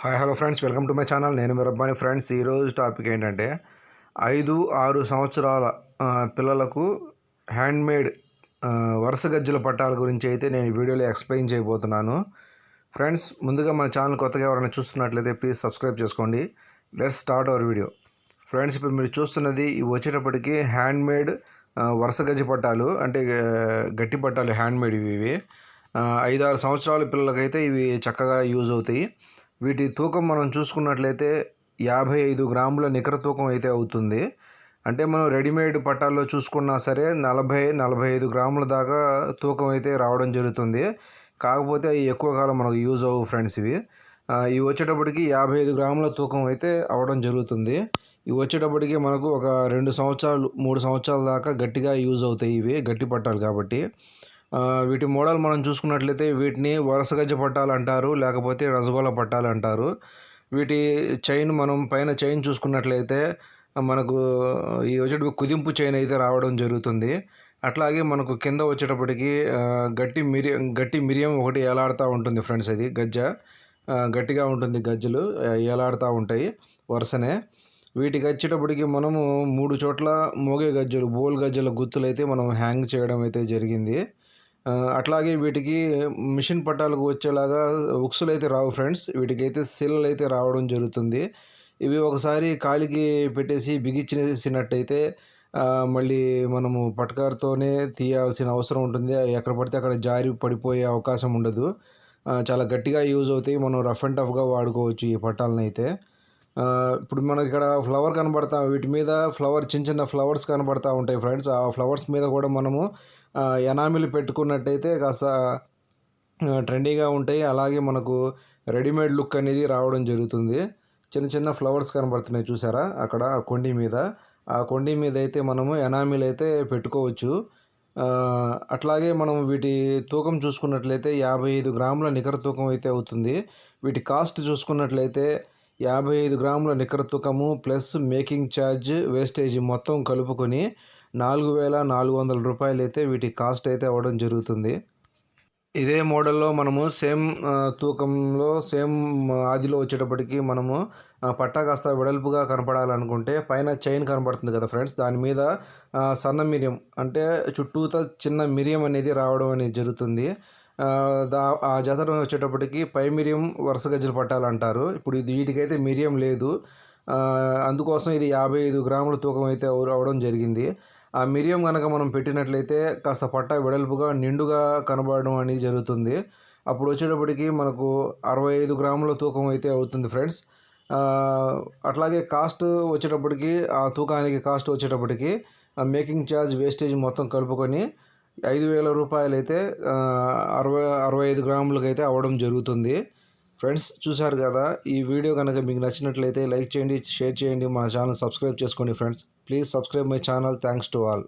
Hi hello friends welcome to my channel నేను Meerabbani friends ఈరోజు topic ఏంటంటే ఐదు ఆరు సంవత్సరాల పిల్లలకు హ్యాండ్మేడ్ వరుస గజ్జల పట్టాల గురించి అయితే నేను వీడియోలో ఎక్స్ప్లెయిన్ చేయబోతున్నాను. ఫ్రెండ్స్ ముందుగా మన ఛానల్ కొత్తగా ఎవరైనా చూస్తున్నట్లయితే ప్లీజ్ సబ్స్క్రైబ్ చేసుకోండి. Let's start our video friends ఇప్పుడు మీరు చూస్తున్నది ఇవి వచ్చేటప్పటికి హ్యాండ్మేడ్ వరుస గజ్జి పట్టాలు అంటే గట్టి పట్టాలు హ్యాండ్మేడ్ ఇవి ఇవి. ఐదు ఆరు సంవత్సరాల పిల్లలకైతే ఇవి చక్కగా యూజ్ అవుతాయి. వీటి తూకం మనం చూసుకున్నట్లయితే యాభై ఐదు గ్రాముల నికర తూకం అయితే అవుతుంది. అంటే మనం రెడీమేడ్ పట్టాల్లో చూసుకున్నా సరే నలభై నలభై ఐదు గ్రాముల దాకా తూకం అయితే రావడం జరుగుతుంది. కాకపోతే అవి ఎక్కువ కాలం మనకు యూజ్ అవ్వవు ఫ్రెండ్స్ ఇవి. ఇవి వచ్చేటప్పటికి యాభై ఐదు గ్రాముల తూకం అయితే అవడం జరుగుతుంది. ఇవి వచ్చేటప్పటికి మనకు ఒక రెండు సంవత్సరాలు మూడు సంవత్సరాల దాకా గట్టిగా యూజ్ అవుతాయి ఇవి గట్టి పట్టాలు కాబట్టి. వీటి మోడల్ మనం చూసుకున్నట్లయితే వీటిని వరుస గజ్జ పట్టాలు అంటారు లేకపోతే రసగోళ పట్టాలు అంటారు. వీటి చైన్ మనం పైన చైన్ చూసుకున్నట్లయితే మనకు ఈ వచ్చేటప్పుడు కుదింపు చైన్ అయితే రావడం జరుగుతుంది. అట్లాగే మనకు కింద వచ్చేటప్పటికి గట్టి మిరియం గట్టి మిరియం ఒకటి ఏలాడుతూ ఉంటుంది ఫ్రెండ్స్ అది గజ్జ. గట్టిగా ఉంటుంది గజ్జలు ఆ, ఏలాడుతూ ఉంటాయి వరుసనే. వీటికి వచ్చేటప్పటికి మనము మూడు చోట్ల మోగే గజ్జలు బోల్ గజ్జల గుత్తులు అయితే మనం హ్యాంగ్ చేయడం అయితే జరిగింది. అట్లాగే వీటికి మిషన్ పట్టాలకు వచ్చేలాగా ఉక్సులు అయితే రావు ఫ్రెండ్స్. వీటికైతే సిల్లలు అయితే రావడం జరుగుతుంది. ఇవి ఒకసారి కాలికి పెట్టేసి బిగించేసినట్టయితే మళ్ళీ మనము పట్కారుతోనే తీయాల్సిన అవసరం ఉంటుంది. ఎక్కడ పడితే అక్కడ జారి పడిపోయే అవకాశం ఉండదు. చాలా గట్టిగా యూజ్ అవుతాయి. మనం రఫ్ అండ్ టఫ్గా వాడుకోవచ్చు ఈ పట్టాలను అయితే ఇప్పుడు మనకి ఇక్కడ ఫ్లవర్ కనబడతా వీటి మీద ఫ్లవర్ చిన్న చిన్న ఫ్లవర్స్ కనబడతా ఉంటాయి ఫ్రెండ్స్ ఆ ఫ్లవర్స్ మీద కూడా మనము ఎనామిల్ పెట్టుకున్నట్టయితే కాస్త ట్రెండీగా ఉంటాయి. అలాగే మనకు రెడీమేడ్ లుక్ అనేది రావడం జరుగుతుంది. చిన్న చిన్న ఫ్లవర్స్ కనబడుతున్నాయి చూసారా? అక్కడ ఆ కొండి మీద. ఆ కొండి మీద అయితే మనము ఎనామిల్ అయితే పెట్టుకోవచ్చు. అట్లాగే మనం వీటి తూకం చూసుకున్నట్లయితే యాభై ఐదు గ్రాముల నికర తూకం అయితే అవుతుంది. వీటి కాస్ట్ చూసుకున్నట్లయితే యాభై ఐదు గ్రాముల నికర తూకము ప్లస్ మేకింగ్ ఛార్జ్ వేస్టేజ్ మొత్తం కలుపుకొని నాలుగు వేల నాలుగు వందల రూపాయలు అయితే వీటి కాస్ట్ అయితే అవ్వడం జరుగుతుంది. ఇదే మోడల్లో మనము సేమ్ తూకంలో సేమ్ ఆదిలో వచ్చేటప్పటికి మనము పట్టా కాస్త వెడల్పుగా కనపడాలనుకుంటే పైన చైన్ కనపడుతుంది కదా ఫ్రెండ్స్. దాని మీద సన్న మిరియం అంటే చుట్టూతా చిన్న మిరియం అనేది రావడం అనేది జరుగుతుంది. ఆ, దా ఆ జతను వచ్చేటప్పటికి పై మిరియం వరుస గజ్జలు పట్టాలు అంటారు ఇప్పుడు ఇది వీటికైతే మిరియం లేదు. అందుకోసం ఇది యాభై ఐదు గ్రాముల తూకం అయితే అవడం జరిగింది. ఆ మిరియం కనుక మనం పెట్టినట్లయితే కాస్త పట్ట వెడల్పుగా నిండుగా కనబడడం అనేది జరుగుతుంది. అప్పుడు వచ్చేటప్పటికి మనకు అరవై ఐదు గ్రాముల తూకం అయితే అవుతుంది ఫ్రెండ్స్. అట్లాగే కాస్ట్ వచ్చేటప్పటికి ఆ తూకానికి కాస్ట్ వచ్చేటప్పటికి మేకింగ్ ఛార్జ్ వేస్టేజ్ మొత్తం కలుపుకొని ఐదు వేల రూపాయలు అయితే అరవై అరవై ఐదు గ్రాములకు అయితే అవ్వడం జరుగుతుంది. ఫ్రెండ్స్ చూశారు కదా ఈ వీడియో కనుక మీకు నచ్చినట్లయితే లైక్ చేయండి షేర్ చేయండి మా ఛానల్ సబ్స్క్రైబ్ చేసుకోండి friends. Please subscribe my channel. Thanks to all.